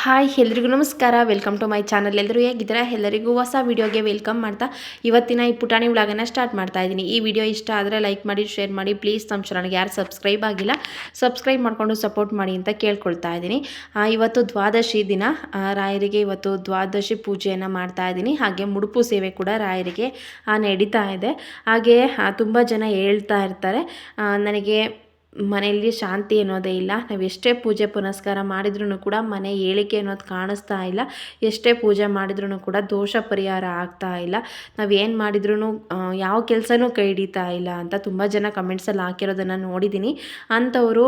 Hi, ಎಲ್ರಿಗೂ ನಮಸ್ಕಾರ. Welcome to my channel ಎಲ್ಲರೂ ಹೇಗಿದ್ದೀರಾ? ಎಲ್ಲರಿಗೂ ಹೊಸ ವೀಡಿಯೋಗೆ ವೆಲ್ಕಮ್ ಮಾಡ್ತಾ ಇವತ್ತಿನ ಈ ಪುಟಾಣಿ ವ್ಲಾಗನ್ನು ಸ್ಟಾರ್ಟ್ ಮಾಡ್ತಾ ಇದ್ದೀನಿ. ಈ ವಿಡಿಯೋ ಇಷ್ಟ ಆದರೆ ಲೈಕ್ ಮಾಡಿ ಶೇರ್ ಮಾಡಿ ಪ್ಲೀಸ್ ನಮ್ಮ ಚಾನಲ್ಗೆ ಯಾರು ಸಬ್ಸ್ಕ್ರೈಬ್ ಆಗಿಲ್ಲ ಸಬ್ಸ್ಕ್ರೈಬ್ ಮಾಡಿಕೊಂಡು ಸಪೋರ್ಟ್ ಮಾಡಿ ಅಂತ ಕೇಳ್ಕೊಳ್ತಾ ಇದ್ದೀನಿ. ಇವತ್ತು ದ್ವಾದಶಿ ದಿನ. ರಾಯರಿಗೆ ಇವತ್ತು ದ್ವಾದಶಿ ಪೂಜೆಯನ್ನು ಮಾಡ್ತಾ ಇದ್ದೀನಿ. ಹಾಗೆ ಮುಡುಪು ಸೇವೆ ಕೂಡ ರಾಯರಿಗೆ ನಡೀತಾ ಇದೆ. ಹಾಗೆ ತುಂಬ ಜನ ಹೇಳ್ತಾ ಇರ್ತಾರೆ. ನನಗೆ ಮನೆಯಲ್ಲಿ ಶಾಂತಿ ಅನ್ನೋದೇ ಇಲ್ಲ. ನಾವು ಎಷ್ಟೇ ಪೂಜೆ ಪುನಸ್ಕಾರ ಮಾಡಿದ್ರೂ ಕೂಡ ಮನೆ ಏಳಿಕೆ ಅನ್ನೋದು ಕಾಣಿಸ್ತಾ ಇಲ್ಲ. ಎಷ್ಟೇ ಪೂಜೆ ಮಾಡಿದ್ರೂ ಕೂಡ ದೋಷ ಪರಿಹಾರ ಆಗ್ತಾ ಇಲ್ಲ. ನಾವು ಏನು ಮಾಡಿದ್ರೂ ಯಾವ ಕೆಲಸನೂ ಕೈ ಹಿಡಿತಾ ಇಲ್ಲ ಅಂತ ತುಂಬ ಜನ ಕಮೆಂಟ್ಸಲ್ಲಿ ಹಾಕಿರೋದನ್ನು ನೋಡಿದ್ದೀನಿ ಅಂಥವರು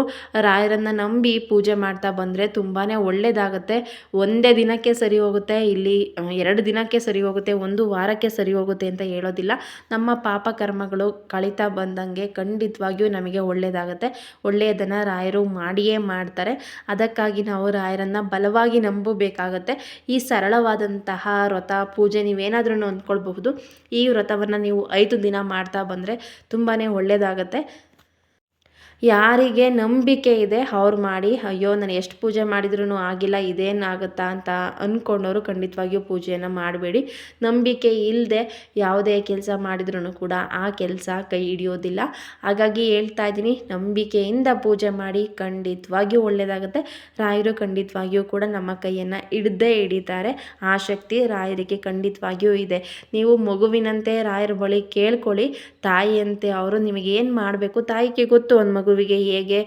ರಾಯರನ್ನು ನಂಬಿ ಪೂಜೆ ಮಾಡ್ತಾ ಬಂದರೆ ತುಂಬಾ ಒಳ್ಳೆಯದಾಗುತ್ತೆ ಒಂದೇ ದಿನಕ್ಕೆ ಸರಿ ಹೋಗುತ್ತೆ, ಇಲ್ಲಿ ಎರಡು ದಿನಕ್ಕೆ ಸರಿ ಹೋಗುತ್ತೆ, ಒಂದು ವಾರಕ್ಕೆ ಸರಿ ಹೋಗುತ್ತೆ ಅಂತ ಹೇಳೋದಿಲ್ಲ. ನಮ್ಮ ಪಾಪ ಕರ್ಮಗಳು ಕಳೀತಾ ಬಂದಂಗೆ ಖಂಡಿತವಾಗಿಯೂ ನಮಗೆ ಒಳ್ಳೆಯದಾಗತ್ತೆ ಒಳ್ಳೆಯದನ್ನು ರಾಯರು ಮಾಡಿಯೇ ಮಾಡ್ತಾರೆ. ಅದಕ್ಕಾಗಿ ನಾವು ರಾಯರನ್ನು ಬಲವಾಗಿ ನಂಬಬೇಕಾಗತ್ತೆ. ಈ ಸರಳವಾದಂತಹ ವ್ರತ, ಪೂಜೆ ನೀವೇನಾದ್ರೂ ಅಂದ್ಕೊಳ್ಬಹುದು. ಈ ವ್ರತವನ್ನು ನೀವು ಐದು ದಿನ ಮಾಡ್ತಾ ಬಂದರೆ ತುಂಬಾ ಒಳ್ಳೆಯದಾಗತ್ತೆ. ಯಾರಿಗೆ ನಂಬಿಕೆ ಇದೆ, ಅವ್ರು ಮಾಡಿ, ಅಯ್ಯೋ, ನಾನು ಎಷ್ಟು ಪೂಜೆ ಮಾಡಿದ್ರೂ ಆಗಿಲ್ಲ, ಇದೇನಾಗುತ್ತಾ? ಅಂತ ಅಂದ್ಕೊಂಡವರು ಖಂಡಿತವಾಗಿಯೂ ಪೂಜೆಯನ್ನು ಮಾಡಬೇಡಿ. ನಂಬಿಕೆ ಇಲ್ಲದೆ ಯಾವುದೇ ಕೆಲಸ ಮಾಡಿದ್ರೂ ಕೂಡ ಆ ಕೆಲಸ ಕೈ ಹಿಡಿಯೋದಿಲ್ಲ. ಹಾಗಾಗಿ ಹೇಳ್ತಾ ಇದ್ದೀನಿ, ನಂಬಿಕೆಯಿಂದ ಪೂಜೆ ಮಾಡಿ ಖಂಡಿತವಾಗಿಯೂ ಒಳ್ಳೆಯದಾಗುತ್ತೆ ರಾಯರು ಖಂಡಿತವಾಗಿಯೂ ಕೂಡ ನಮ್ಮ ಕೈಯನ್ನು ಹಿಡ್ದೇ ಹಿಡಿತಾರೆ. ಆ ಶಕ್ತಿ ರಾಯರಿಗೆ ಖಂಡಿತವಾಗಿಯೂ ಇದೆ. ನೀವು ಮಗುವಿನಂತೆ ರಾಯರ ಬಳಿ ಕೇಳ್ಕೊಳ್ಳಿ. ತಾಯಿಯಂತೆ ಅವರು ನಿಮಗೆ ಏನು ಮಾಡಬೇಕು? ತಾಯಿಗೆ ಗೊತ್ತು ಒಂದು ಮಗುವಿಗೆ ಹೇಗೆ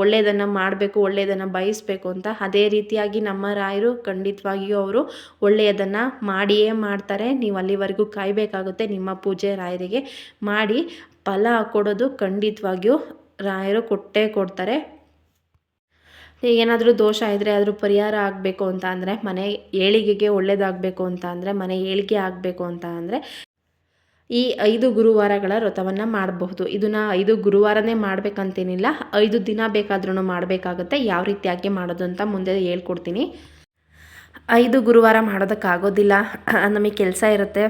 ಒಳ್ಳೆಯದನ್ನು ಮಾಡಬೇಕು ಒಳ್ಳೆಯದನ್ನು ಬಯಸಬೇಕು ಅಂತ ಅದೇ ರೀತಿಯಾಗಿ ನಮ್ಮ ರಾಯರು ಖಂಡಿತವಾಗಿಯೂ ಅವರು ಒಳ್ಳೆಯದನ್ನು ಮಾಡಿಯೇ ಮಾಡ್ತಾರೆ. ನೀವು ಅಲ್ಲಿವರೆಗೂ ಕಾಯಬೇಕಾಗುತ್ತೆ ನಿಮ್ಮ ಪೂಜೆ ರಾಯರಿಗೆ ಮಾಡಿ ಫಲ ಕೊಡೋದು ಖಂಡಿತವಾಗಿಯೂ ರಾಯರು ಕೊಟ್ಟೇ ಕೊಡ್ತಾರೆ. ಏನಾದರೂ ದೋಷ ಇದ್ದರೆ ಅದ್ರ ಪರಿಹಾರ ಆಗಬೇಕು ಅಂತ ಅಂದರೆ, ಮನೆ ಏಳಿಗೆಗೆ ಒಳ್ಳೆಯದಾಗಬೇಕು ಅಂತ ಅಂದರೆ, ಮನೆ ಏಳಿಗೆ ಆಗಬೇಕು ಅಂತ ಅಂದರೆ ಈ ಐದು ಗುರುವಾರಗಳ ವ್ರತವನ್ನು ಮಾಡಬಹುದು. ಇದನ್ನು ಐದು ಗುರುವಾರನೇ ಮಾಡಬೇಕಂತೇನಿಲ್ಲ, ಐದು ದಿನ ಬೇಕಾದ್ರೂ ಮಾಡಬೇಕಾಗುತ್ತೆ, ಯಾವ ರೀತಿಯಾಗಿ ಮಾಡೋದು ಅಂತ ಮುಂದೆ ಹೇಳ್ಕೊಡ್ತೀನಿ. ಐದು ಗುರುವಾರ ಮಾಡೋದಕ್ಕಾಗೋದಿಲ್ಲ ನಮಗೆ ಕೆಲಸ ಇರುತ್ತೆ.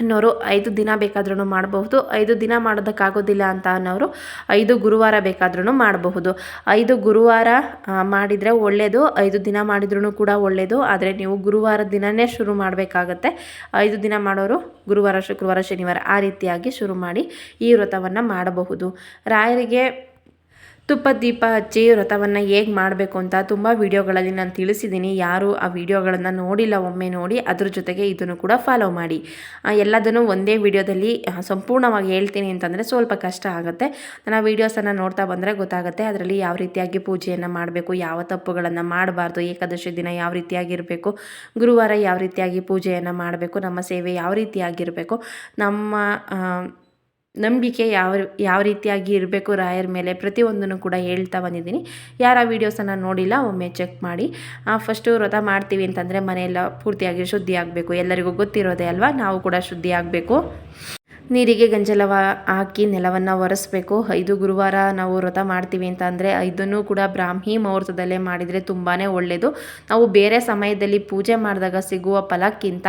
ಅನ್ನೋರು ಐದು ದಿನ ಬೇಕಾದ್ರೂ ಮಾಡಬಹುದು. ಐದು ದಿನ ಮಾಡೋದಕ್ಕಾಗೋದಿಲ್ಲ ಅಂತ ಅನ್ನೋರು ಐದು ಗುರುವಾರ ಬೇಕಾದ್ರೂ ಮಾಡಬಹುದು. ಐದು ಗುರುವಾರ ಮಾಡಿದರೆ ಒಳ್ಳೆಯದು ಐದು ದಿನ ಮಾಡಿದ್ರೂ ಕೂಡ ಒಳ್ಳೆಯದು ಆದರೆ ನೀವು ಗುರುವಾರ ದಿನವೇ ಶುರು ಮಾಡಬೇಕಾಗತ್ತೆ. ಐದು ದಿನ ಮಾಡೋರು ಗುರುವಾರ, ಶುಕ್ರವಾರ, ಶನಿವಾರ ಆ ರೀತಿಯಾಗಿ ಶುರು ಮಾಡಿ ಈ ವ್ರತವನ್ನು ಮಾಡಬಹುದು. ರಾಯರಿಗೆ ತುಪ್ಪ, ದೀಪ ಹಚ್ಚಿ ವ್ರತವನ್ನು ಹೇಗೆ ಮಾಡಬೇಕು ಅಂತ ತುಂಬ ವಿಡಿಯೋಗಳಲ್ಲಿ ನಾನು ತಿಳಿಸಿದ್ದೀನಿ ಯಾರು ಆ ವಿಡಿಯೋಗಳನ್ನು ನೋಡಿಲ್ಲ, ಒಮ್ಮೆ ನೋಡಿ ಅದ್ರ ಜೊತೆಗೆ ಇದನ್ನು ಕೂಡ ಫಾಲೋ ಮಾಡಿ. ಎಲ್ಲದನ್ನು ಒಂದೇ ವಿಡಿಯೋದಲ್ಲಿ ಸಂಪೂರ್ಣವಾಗಿ ಹೇಳ್ತೀನಿ ಅಂತಂದರೆ ಸ್ವಲ್ಪ ಕಷ್ಟ ಆಗುತ್ತೆ. ನಾನು ಆ ವೀಡಿಯೋಸನ್ನು ನೋಡ್ತಾ ಬಂದರೆ ಗೊತ್ತಾಗುತ್ತೆ ಅದರಲ್ಲಿ ಯಾವ ರೀತಿಯಾಗಿ ಪೂಜೆಯನ್ನು ಮಾಡಬೇಕು, ಯಾವ ತಪ್ಪುಗಳನ್ನು ಮಾಡಬಾರ್ದು, ಏಕಾದಶಿ ದಿನ ಯಾವ ರೀತಿಯಾಗಿರಬೇಕು, ಗುರುವಾರ ಯಾವ ರೀತಿಯಾಗಿ ಪೂಜೆಯನ್ನು ಮಾಡಬೇಕು, ನಮ್ಮ ಸೇವೆ ಯಾವ ರೀತಿಯಾಗಿರಬೇಕು, ನಮ್ಮ ನಂಬಿಕೆ ಯಾವ ಯಾವ ರೀತಿಯಾಗಿ ಇರಬೇಕು ರಾಯರ ಮೇಲೆ ಪ್ರತಿಯೊಂದನ್ನು ಕೂಡ ಹೇಳ್ತಾ ಬಂದಿದ್ದೀನಿ. ಯಾರು ವೀಡಿಯೋಸನ್ನು ನೋಡಿಲ್ಲ, ಒಮ್ಮೆ ಚೆಕ್ ಮಾಡಿ. ಫಸ್ಟು ವ್ರತ ಮಾಡ್ತೀವಿ ಅಂತಂದರೆ ಮನೆಯೆಲ್ಲ ಪೂರ್ತಿಯಾಗಿ ಶುದ್ಧಿ ಆಗಬೇಕು ಎಲ್ಲರಿಗೂ ಗೊತ್ತಿರೋದೇ ಅಲ್ವಾ? ನಾವು ಕೂಡ ಶುದ್ಧಿ ಆಗಬೇಕು ನೀರಿಗೆ ಗಂಜಲವ ಹಾಕಿ ನೆಲವನ್ನು ಒರೆಸ್ಬೇಕು. ಐದು ಗುರುವಾರ ನಾವು ವ್ರತ ಮಾಡ್ತೀವಿ ಅಂತ ಅಂದರೆ ಇದನ್ನು ಕೂಡ ಬ್ರಾಹ್ಮಿ ಮುಹೂರ್ತದಲ್ಲೇ ಮಾಡಿದರೆ ತುಂಬಾ ಒಳ್ಳೆಯದು ನಾವು ಬೇರೆ ಸಮಯದಲ್ಲಿ ಪೂಜೆ ಮಾಡಿದಾಗ ಸಿಗುವ ಫಲಕ್ಕಿಂತ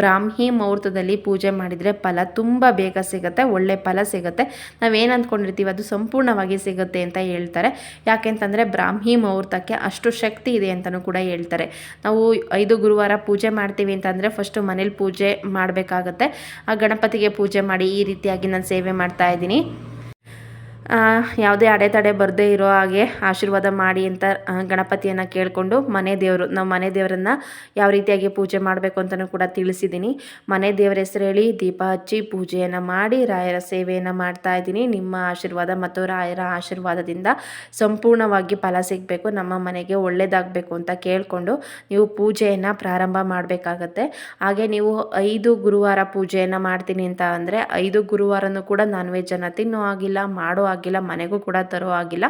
ಬ್ರಾಹ್ಮಿ ಮುಹೂರ್ತದಲ್ಲಿ ಪೂಜೆ ಮಾಡಿದರೆ ಫಲ ತುಂಬ ಬೇಗ ಸಿಗುತ್ತೆ, ಒಳ್ಳೆ ಫಲ ಸಿಗುತ್ತೆ. ನಾವೇನು ಅಂದ್ಕೊಂಡಿರ್ತೀವಿ, ಅದು ಸಂಪೂರ್ಣವಾಗಿ ಸಿಗುತ್ತೆ ಅಂತ ಹೇಳ್ತಾರೆ. ಯಾಕೆಂತಂದರೆ ಬ್ರಾಹ್ಮಿ ಮುಹೂರ್ತಕ್ಕೆ ಅಷ್ಟು ಶಕ್ತಿ ಇದೆ ಅಂತಲೂ ಕೂಡ ಹೇಳ್ತಾರೆ. ನಾವು ಐದು ಗುರುವಾರ ಪೂಜೆ ಮಾಡ್ತೀವಿ ಅಂತಂದರೆ ಫಸ್ಟು ಮನೇಲಿ ಪೂಜೆ ಮಾಡಬೇಕಾಗತ್ತೆ. ಆ ಗಣಪತಿಗೆ ಪೂಜೆ ಈ ರೀತಿಯಾಗಿ ನಾನು ಸೇವೆ ಮಾಡ್ತಾ ಇದ್ದೀನಿ. ಯಾವುದೇ ಅಡೆತಡೆ ಬರದೇ ಇರೋ ಹಾಗೆ ಆಶೀರ್ವಾದ ಮಾಡಿ ಅಂತ ಗಣಪತಿಯನ್ನು ಕೇಳಿಕೊಂಡು ಮನೆ ದೇವರು, ನಾವು ಮನೆ ದೇವರನ್ನು ಯಾವ ರೀತಿಯಾಗಿ ಪೂಜೆ ಮಾಡಬೇಕು ಅಂತಲೂ ಕೂಡ ತಿಳಿಸಿದ್ದೀನಿ ಮನೆ ದೇವರ ಹೆಸರು ಹೇಳಿ ದೀಪ ಹಚ್ಚಿ ಪೂಜೆಯನ್ನು ಮಾಡಿ ರಾಯರ ಸೇವೆಯನ್ನು ಮಾಡ್ತಾ ಇದ್ದೀನಿ. ನಿಮ್ಮ ಆಶೀರ್ವಾದ ಮತ್ತು ರಾಯರ ಆಶೀರ್ವಾದದಿಂದ ಸಂಪೂರ್ಣವಾಗಿ ಫಲ ಸಿಗಬೇಕು. ನಮ್ಮ ಮನೆಗೆ ಒಳ್ಳೆಯದಾಗಬೇಕು ಅಂತ ಕೇಳಿಕೊಂಡು ನೀವು ಪೂಜೆಯನ್ನು ಪ್ರಾರಂಭ ಮಾಡಬೇಕಾಗತ್ತೆ. ಹಾಗೆ ನೀವು ಐದು ಗುರುವಾರ ಪೂಜೆಯನ್ನು ಮಾಡ್ತೀನಿ ಅಂತ ಅಂದರೆ ಐದು ಗುರುವಾರನೂ ಕೂಡ ನಾನ್ ವೆಜ್ಜನ್ನು ತಿನ್ನೋ ಆಗಿಲ್ಲ ಮಾಡೋ ಮನೆಗೂ ಕೂಡ ತರೋ ಆಗಿಲ್ಲ.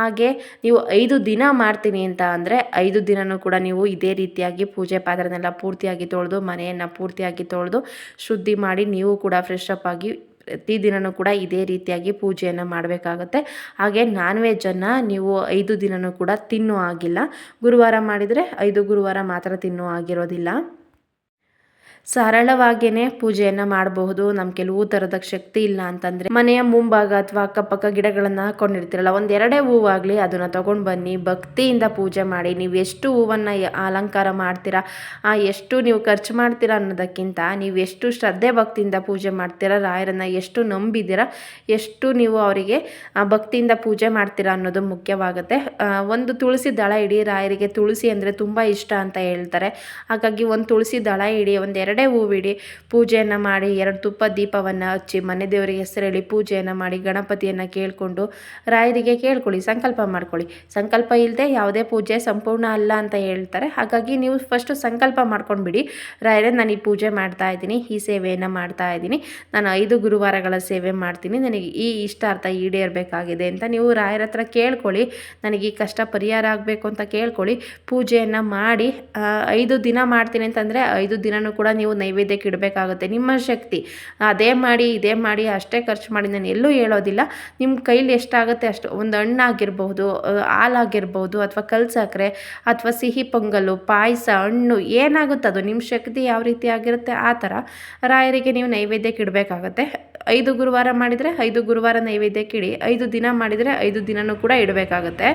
ಹಾಗೆ ನೀವು ಐದು ದಿನ ಮಾಡ್ತೀನಿ ಅಂತ ಅಂದರೆ ಐದು ದಿನನೂ ಕೂಡ ನೀವು ಇದೇ ರೀತಿಯಾಗಿ ಪೂಜೆ ಪಾತ್ರೆನೆಲ್ಲ ಪೂರ್ತಿಯಾಗಿ ತೊಳೆದು, ಮನೆಯನ್ನು ಪೂರ್ತಿಯಾಗಿ ತೊಳೆದು, ಶುದ್ಧಿ ಮಾಡಿ ನೀವು ಕೂಡ ಫ್ರೆಶ್ ಅಪ್ ಆಗಿ ಪ್ರತಿದಿನವೂ ಕೂಡ ಇದೇ ರೀತಿಯಾಗಿ ಪೂಜೆಯನ್ನು ಮಾಡಬೇಕಾಗತ್ತೆ. ಹಾಗೆ ನಾನ್ ವೆಜ್ಜನ್ನು ನೀವು ಐದು ದಿನವೂ ಕೂಡ ತಿನ್ನೋ ಆಗಿಲ್ಲ. ಗುರುವಾರ ಮಾಡಿದರೆ ಐದು ಗುರುವಾರ ಮಾತ್ರ ತಿನ್ನೋ ಆಗಿರೋದಿಲ್ಲ. ಸರಳವಾಗಿಯೇ ಪೂಜೆಯನ್ನು ಮಾಡಬಹುದು. ನಮ್ಮ ಕೆಲವು ಥರದ ಶಕ್ತಿ ಇಲ್ಲ ಅಂತಂದರೆ ಮನೆಯ ಮುಂಭಾಗ ಅಥವಾ ಅಕ್ಕಪಕ್ಕ ಗಿಡಗಳನ್ನು ಹಾಕೊಂಡಿರ್ತೀರಲ್ಲ, ಒಂದೆರಡೇ ಹೂವಾಗಲಿ ಅದನ್ನು ತಗೊಂಡ್ ಬನ್ನಿ, ಭಕ್ತಿಯಿಂದ ಪೂಜೆ ಮಾಡಿ. ನೀವು ಎಷ್ಟು ಹೂವನ್ನು ಅಲಂಕಾರ ಮಾಡ್ತೀರಾ, ಆ ಎಷ್ಟು ನೀವು ಖರ್ಚು ಮಾಡ್ತೀರಾ ಅನ್ನೋದಕ್ಕಿಂತ ನೀವು ಎಷ್ಟು ಶ್ರದ್ಧೆ ಭಕ್ತಿಯಿಂದ ಪೂಜೆ ಮಾಡ್ತೀರಾ, ರಾಯರನ್ನು ಎಷ್ಟು ನಂಬಿದ್ದೀರಾ, ಎಷ್ಟು ನೀವು ಅವರಿಗೆ ಭಕ್ತಿಯಿಂದ ಪೂಜೆ ಮಾಡ್ತೀರಾ ಅನ್ನೋದು ಮುಖ್ಯವಾಗುತ್ತೆ. ಒಂದು ತುಳಸಿ ದಳ ಇಡೀ ರಾಯರಿಗೆ ತುಳಸಿ ಅಂದರೆ ತುಂಬ ಇಷ್ಟ ಅಂತ ಹೇಳ್ತಾರೆ. ಹಾಗಾಗಿ ಒಂದು ತುಳಸಿ ದಳ ಇಡಿ, ಒಂದು ಎರಡೇ ಹೂವಿಡಿ ಪೂಜೆಯನ್ನು ಮಾಡಿ, ಎರಡು ತುಪ್ಪ ದೀಪವನ್ನು ಹಚ್ಚಿ, ಮನೆ ದೇವರಿಗೆ ಹೆಸರೇಳಿ ಪೂಜೆಯನ್ನು ಮಾಡಿ, ಗಣಪತಿಯನ್ನು ಕೇಳಿಕೊಂಡು ರಾಯರಿಗೆ ಕೇಳ್ಕೊಳ್ಳಿ, ಸಂಕಲ್ಪ ಮಾಡ್ಕೊಳ್ಳಿ. ಸಂಕಲ್ಪ ಇಲ್ಲದೆ ಯಾವುದೇ ಪೂಜೆ ಸಂಪೂರ್ಣ ಅಲ್ಲ ಅಂತ ಹೇಳ್ತಾರೆ. ಹಾಗಾಗಿ ನೀವು ಫಸ್ಟು ಸಂಕಲ್ಪ ಮಾಡ್ಕೊಂಡ್ಬಿಡಿ. ರಾಯರೇ, ನಾನು ಈ ಪೂಜೆ ಮಾಡ್ತಾ ಇದ್ದೀನಿ, ಈ ಸೇವೆಯನ್ನು ಮಾಡ್ತಾ ಇದ್ದೀನಿ. ನಾನು ಐದು ಗುರುವಾರಗಳ ಸೇವೆ ಮಾಡ್ತೀನಿ. ನನಗೆ ಈ ಇಷ್ಟಾರ್ಥ ಈಡೇರಬೇಕಾಗಿದೆ ಅಂತ ನೀವು ರಾಯರ ಹತ್ರ ಕೇಳ್ಕೊಳ್ಳಿ. ನನಗೆ ಈ ಕಷ್ಟ ಪರಿಹಾರ ಆಗಬೇಕು ಅಂತ ಕೇಳ್ಕೊಳ್ಳಿ. ಪೂಜೆಯನ್ನು ಮಾಡಿ ಐದು ದಿನ ಮಾಡ್ತೀನಿ ಅಂತಂದರೆ ಐದು ದಿನವೂ ಕೂಡ ನೈವೇದ್ಯಕ್ಕೆ ಇಡಬೇಕಾಗುತ್ತೆ. ನಿಮ್ಮ ಶಕ್ತಿ. ಅದೇ ಮಾಡಿ, ಇದೇ ಮಾಡಿ, ಅಷ್ಟೇ ಖರ್ಚು ಮಾಡಿ ನಾನು ಎಲ್ಲೂ ಹೇಳೋದಿಲ್ಲ. ನಿಮ್ಮ ಕೈಲಿ ಎಷ್ಟಾಗುತ್ತೆ ಅಷ್ಟು, ಒಂದು ಹಣ್ಣಾಗಿರ್ಬೋದು ಹಾಲಾಗಿರ್ಬೋದು, ಅಥವಾ ಕಲ್ ಸಕ್ಕರೆ ಅಥವಾ ಸಿಹಿ ಪೊಂಗಲು, ಪಾಯಸ, ಹಣ್ಣು, ಏನಾಗುತ್ತೆ ಅದು, ನಿಮ್ಮ ಶಕ್ತಿ ಯಾವ ರೀತಿ ಆಗಿರುತ್ತೆ, ಆ ಥರ ರಾಯರಿಗೆ ನೀವು ನೈವೇದ್ಯಕ್ಕೆ ಇಡಬೇಕಾಗತ್ತೆ. ಐದು ಗುರುವಾರ ಮಾಡಿದರೆ ಐದು ಗುರುವಾರ ನೈವೇದ್ಯಕ್ಕೆ ಇಡಿ. ಐದು ದಿನ ಮಾಡಿದರೆ ಐದು ದಿನವೂ ಕೂಡ ಇಡಬೇಕಾಗತ್ತೆ.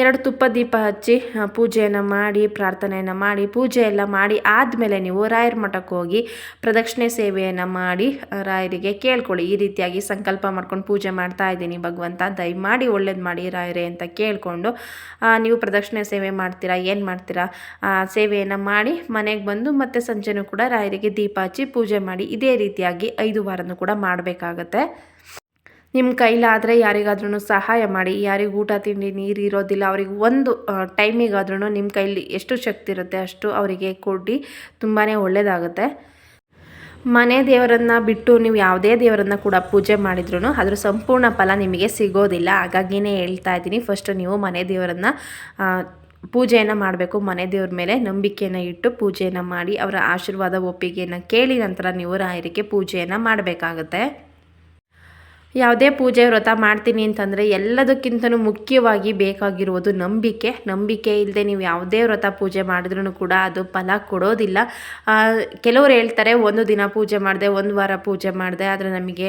ಎರಡು ತುಪ್ಪ ದೀಪ ಹಚ್ಚಿ ಪೂಜೆಯನ್ನು ಮಾಡಿ, ಪ್ರಾರ್ಥನೆಯನ್ನು ಮಾಡಿ, ಪೂಜೆ ಎಲ್ಲ ಮಾಡಿ ಆದಮೇಲೆ ನೀವು ರಾಯರ ಮಠಕ್ಕೆ ಹೋಗಿ ಪ್ರದಕ್ಷಿಣೆ ಸೇವೆಯನ್ನು ಮಾಡಿ ರಾಯರಿಗೆ ಕೇಳ್ಕೊಳ್ಳಿ. ಈ ರೀತಿಯಾಗಿ ಸಂಕಲ್ಪ ಮಾಡ್ಕೊಂಡು ಪೂಜೆ ಮಾಡ್ತಾ ಇದ್ದೀನಿ ಭಗವಂತ, ದಯಮಾಡಿ ಒಳ್ಳೇದು ಮಾಡಿ ರಾಯರೇ ಅಂತ ಕೇಳಿಕೊಂಡು ನೀವು ಪ್ರದಕ್ಷಿಣೆ ಸೇವೆ ಮಾಡ್ತೀರಾ, ಏನು ಮಾಡ್ತೀರಾ ಸೇವೆಯನ್ನು ಮಾಡಿ ಮನೆಗೆ ಬಂದು ಮತ್ತೆ ಸಂಜೆನೂ ಕೂಡ ರಾಯರಿಗೆ ದೀಪ ಹಚ್ಚಿ ಪೂಜೆ ಮಾಡಿ ಇದೇ ರೀತಿಯಾಗಿ ಐದು ವಾರನೂ ಕೂಡ ಮಾಡಬೇಕಾಗತ್ತೆ. ನಿಮ್ಮ ಕೈಲಾದರೆ ಯಾರಿಗಾದ್ರೂ ಸಹಾಯ ಮಾಡಿ. ಯಾರಿಗೆ ಊಟ, ತಿಂಡಿ, ನೀರು ಇರೋದಿಲ್ಲ. ಅವ್ರಿಗೆ ಒಂದು ಟೈಮಿಗಾದ್ರೂ ನಿಮ್ಮ ಕೈಲಿ ಎಷ್ಟು ಶಕ್ತಿ ಇರುತ್ತೆ ಅಷ್ಟು ಅವರಿಗೆ ಕೊಡಿ. ತುಂಬಾ ಒಳ್ಳೆಯದಾಗುತ್ತೆ ಮನೆ ದೇವರನ್ನು ಬಿಟ್ಟು ನೀವು ಯಾವುದೇ ದೇವರನ್ನು ಕೂಡ ಪೂಜೆ ಮಾಡಿದ್ರು ಅದರ ಸಂಪೂರ್ಣ ಫಲ ನಿಮಗೆ ಸಿಗೋದಿಲ್ಲ. ಹಾಗಾಗಿನೇ ಹೇಳ್ತಾ ಇದ್ದೀನಿ. ಫಸ್ಟ್ ನೀವು ಮನೆ ದೇವರನ್ನು ಪೂಜೆಯನ್ನು ಮಾಡಬೇಕು. ಮನೆ ದೇವ್ರ ಮೇಲೆ ನಂಬಿಕೆಯನ್ನು ಇಟ್ಟು ಪೂಜೆಯನ್ನು ಮಾಡಿ ಅವರ ಆಶೀರ್ವಾದ, ಒಪ್ಪಿಗೆಯನ್ನು ಕೇಳಿ ನಂತರ ನೀವು ರಾಯರಿಗೆ ಪೂಜೆಯನ್ನು ಮಾಡಬೇಕಾಗುತ್ತೆ. ಯಾವುದೇ ಪೂಜೆ ವ್ರತ ಮಾಡ್ತೀನಿ ಅಂತಂದರೆ ಎಲ್ಲದಕ್ಕಿಂತಲೂ ಮುಖ್ಯವಾಗಿ ಬೇಕಾಗಿರುವುದು ನಂಬಿಕೆ. ನಂಬಿಕೆ ಇಲ್ಲದೆ ನೀವು ಯಾವುದೇ ವ್ರತ ಪೂಜೆ ಮಾಡಿದ್ರೂ ಕೂಡ ಅದು ಫಲ ಕೊಡೋದಿಲ್ಲ. ಕೆಲವರು ಹೇಳ್ತಾರೆ, ಒಂದು ದಿನ ಪೂಜೆ ಮಾಡಿದೆ, ಒಂದು ವಾರ ಪೂಜೆ ಮಾಡಿದೆ, ಆದರೆ ನಮಗೆ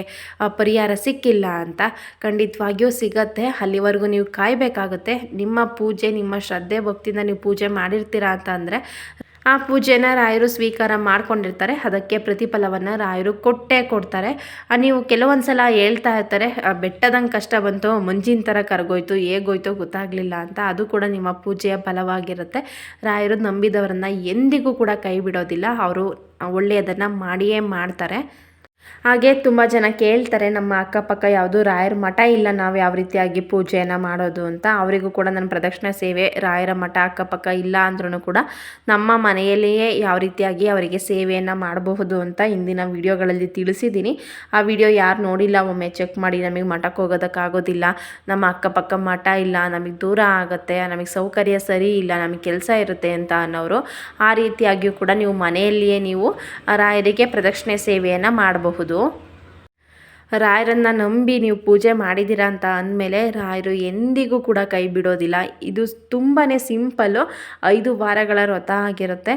ಪರಿಹಾರ ಸಿಕ್ಕಿಲ್ಲ ಅಂತ. ಖಂಡಿತವಾಗಿಯೂ ಸಿಗತ್ತೆ. ಅಲ್ಲಿವರೆಗೂ ನೀವು ಕಾಯಬೇಕಾಗುತ್ತೆ. ನಿಮ್ಮ ಪೂಜೆ, ನಿಮ್ಮ ಶ್ರದ್ಧೆ ಭಕ್ತಿಯಿಂದ ನೀವು ಪೂಜೆ ಮಾಡಿರ್ತೀರಾ ಅಂತ ಆ ಪೂಜೆನ ರಾಯರು ಸ್ವೀಕಾರ ಮಾಡ್ಕೊಂಡಿರ್ತಾರೆ. ಅದಕ್ಕೆ ಪ್ರತಿಫಲವನ್ನು ರಾಯರು ಕೊಟ್ಟೇ ಕೊಡ್ತಾರೆ. ನೀವು ಕೆಲವೊಂದು ಸಲ ಹೇಳ್ತಾ ಇರ್ತಾರೆ ಬೆಟ್ಟದಂಗೆ ಕಷ್ಟ ಬಂತು, ಮುಂಜಿನ ಥರ ಕರಗೋಯ್ತು, ಹೇಗೋಯ್ತು ಗೊತ್ತಾಗಲಿಲ್ಲ ಅಂತ. ಅದು ಕೂಡ ನಿಮ್ಮ ಪೂಜೆಯ ಫಲವಾಗಿರುತ್ತೆ. ರಾಯರು ನಂಬಿದವರನ್ನು ಎಂದಿಗೂ ಕೂಡ ಕೈ ಬಿಡೋದಿಲ್ಲ. ಅವರು ಒಳ್ಳೆಯದನ್ನು ಮಾಡಿಯೇ ಮಾಡ್ತಾರೆ. ಹಾಗೆ ತುಂಬ ಜನ ಕೇಳ್ತಾರೆ, ನಮ್ಮ ಅಕ್ಕಪಕ್ಕ ಯಾವುದು ರಾಯರ ಮಠ ಇಲ್ಲ, ನಾವು ಯಾವ ರೀತಿಯಾಗಿ ಪೂಜೆಯನ್ನು ಮಾಡೋದು ಅಂತ. ಅವರಿಗೂ ಕೂಡ ನನ್ನ ಪ್ರದಕ್ಷಿಣೆ ಸೇವೆ, ರಾಯರ ಮಠ ಅಕ್ಕಪಕ್ಕ ಇಲ್ಲ ಅಂದ್ರೂ ಕೂಡ ನಮ್ಮ ಮನೆಯಲ್ಲಿಯೇ ಯಾವ ರೀತಿಯಾಗಿ ಅವರಿಗೆ ಸೇವೆಯನ್ನು ಮಾಡಬಹುದು ಅಂತ ಇಂದಿನ ವಿಡಿಯೋಗಳಲ್ಲಿ ತಿಳಿಸಿದ್ದೀನಿ. ಆ ವಿಡಿಯೋ ಯಾರು ನೋಡಿಲ್ಲ, ಒಮ್ಮೆ ಚೆಕ್ ಮಾಡಿ, ನಮಗೆ ಮಠಕ್ಕೆ ಹೋಗೋದಕ್ಕಾಗೋದಿಲ್ಲ. ನಮ್ಮ ಅಕ್ಕಪಕ್ಕ ಮಠ ಇಲ್ಲ, ನಮಗೆ ದೂರ ಆಗುತ್ತೆ, ನಮಗೆ ಸೌಕರ್ಯ ಸರಿ ಇಲ್ಲ, ನಮಗೆ ಕೆಲಸ ಇರುತ್ತೆ ಅಂತ ಅನ್ನೋರು ಆ ರೀತಿಯಾಗಿಯೂ ಕೂಡ ನೀವು ಮನೆಯಲ್ಲಿಯೇ ನೀವು ರಾಯರಿಗೆ ಪ್ರದಕ್ಷಿಣೆ ಸೇವೆಯನ್ನು ಮಾಡಬಹುದು ರಾಯರನ್ನು ನಂಬಿ ನೀವು ಪೂಜೆ ಮಾಡಿದ್ದೀರಾ ಅಂತ ಅಂದಮೇಲೆ ರಾಯರು ಎಂದಿಗೂ ಕೂಡ ಕೈ ಬಿಡೋದಿಲ್ಲ. ಇದು ತುಂಬಾ ಸಿಂಪಲ್ಲು ಐದು ವಾರಗಳ ವ್ರತ ಆಗಿರುತ್ತೆ.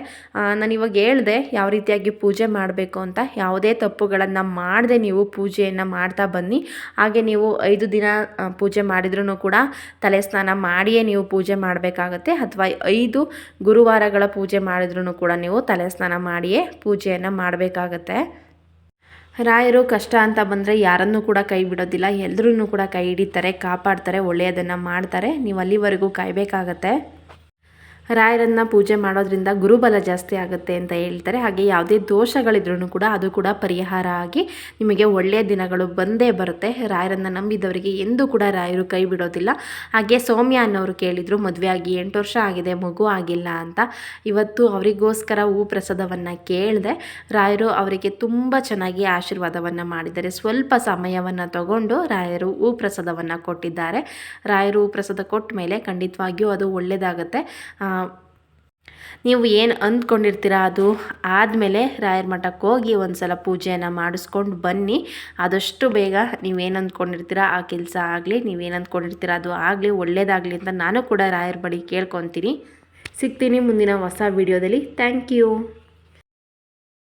ನಾನು ಇವಾಗ ಹೇಳಿದೆ ಯಾವ ರೀತಿಯಾಗಿ ಪೂಜೆ ಮಾಡಬೇಕು ಅಂತ. ಯಾವುದೇ ತಪ್ಪುಗಳನ್ನು ಮಾಡದೆ ನೀವು ಪೂಜೆಯನ್ನು ಮಾಡ್ತಾ ಬನ್ನಿ. ಹಾಗೆ ನೀವು ಐದು ದಿನ ಪೂಜೆ ಮಾಡಿದ್ರೂ ಕೂಡ ತಲೆ ಸ್ನಾನ ಮಾಡಿಯೇ ನೀವು ಪೂಜೆ ಮಾಡಬೇಕಾಗತ್ತೆ. ಅಥವಾ ಐದು ಗುರುವಾರಗಳ ಪೂಜೆ ಮಾಡಿದ್ರೂ ಕೂಡ ನೀವು ತಲೆ ಸ್ನಾನ ಮಾಡಿಯೇ ಪೂಜೆಯನ್ನು ಮಾಡಬೇಕಾಗತ್ತೆ. ರಾಯರು ಕಷ್ಟ ಅಂತ ಬಂದರೆ ಯಾರನ್ನೂ ಕೂಡ ಕೈ ಬಿಡೋದಿಲ್ಲ. ಎಲ್ಲರೂ ಕೂಡ ಕೈ ಹಿಡಿತಾರೆ, ಕಾಪಾಡ್ತಾರೆ, ಒಳ್ಳೆಯದನ್ನು ಮಾಡ್ತಾರೆ. ನೀವು ಅಲ್ಲಿವರೆಗೂ ಕಾಯಬೇಕಾಗತ್ತೆ. ರಾಯರನ್ನು ಪೂಜೆ ಮಾಡೋದ್ರಿಂದ ಗುರುಬಲ ಜಾಸ್ತಿ ಆಗುತ್ತೆ ಅಂತ ಹೇಳ್ತಾರೆ. ಹಾಗೆ ಯಾವುದೇ ದೋಷಗಳಿದ್ರೂ ಕೂಡ ಅದು ಕೂಡ ಪರಿಹಾರ ಆಗಿ ನಿಮಗೆ ಒಳ್ಳೆಯ ದಿನಗಳು ಬಂದೇ ಬರುತ್ತೆ. ರಾಯರನ್ನು ನಂಬಿದವರಿಗೆ ಎಂದೂ ಕೂಡ ರಾಯರು ಕೈ ಬಿಡೋದಿಲ್ಲ. ಹಾಗೆ ಸೌಮ್ಯ ಅನ್ನೋರು ಕೇಳಿದರು, ಮದುವೆ ಆಗಿ ಎಂಟು ವರ್ಷ ಆಗಿದೆ, ಮಗು ಆಗಿಲ್ಲ ಅಂತ. ಇವತ್ತು ಅವರಿಗೋಸ್ಕರ ಹೂ ಪ್ರಸಾದವನ್ನು ಕೇಳಿದೆ, ರಾಯರು ಅವರಿಗೆ ತುಂಬ ಚೆನ್ನಾಗಿ ಆಶೀರ್ವಾದವನ್ನು ಮಾಡಿದ್ದಾರೆ. ಸ್ವಲ್ಪ ಸಮಯವನ್ನು ತಗೊಂಡು ರಾಯರು ಹೂ ಪ್ರಸಾದವನ್ನು ಕೊಟ್ಟಿದ್ದಾರೆ. ರಾಯರು ಹೂ ಪ್ರಸಾದ ಕೊಟ್ಟ ಮೇಲೆ ಖಂಡಿತವಾಗಿಯೂ ಅದು ಒಳ್ಳೆಯದಾಗತ್ತೆ ನೀವು ಏನು ಅಂದ್ಕೊಂಡಿರ್ತೀರ ಅದು ಆದಮೇಲೆ ರಾಯರ ಮಠಕ್ಕೆ ಹೋಗಿ ಒಂದು ಸಲ ಪೂಜೆಯನ್ನು ಮಾಡಿಸ್ಕೊಂಡು ಬನ್ನಿ. ಆದಷ್ಟು ಬೇಗ ನೀವೇನು ಅಂದ್ಕೊಂಡಿರ್ತೀರ ಆ ಕೆಲಸ ಆಗಲಿ ನೀವೇನು ಅಂದ್ಕೊಂಡಿರ್ತೀರ ಅದು ಆಗಲಿ, ಒಳ್ಳೇದಾಗಲಿ ಅಂತ ನಾನು ಕೂಡ ರಾಯರ ಬಳಿ ಕೇಳ್ಕೊತೀನಿ. ಸಿಗ್ತೀನಿ ಮುಂದಿನ ಹೊಸ ವೀಡಿಯೋದಲ್ಲಿ. Thank you.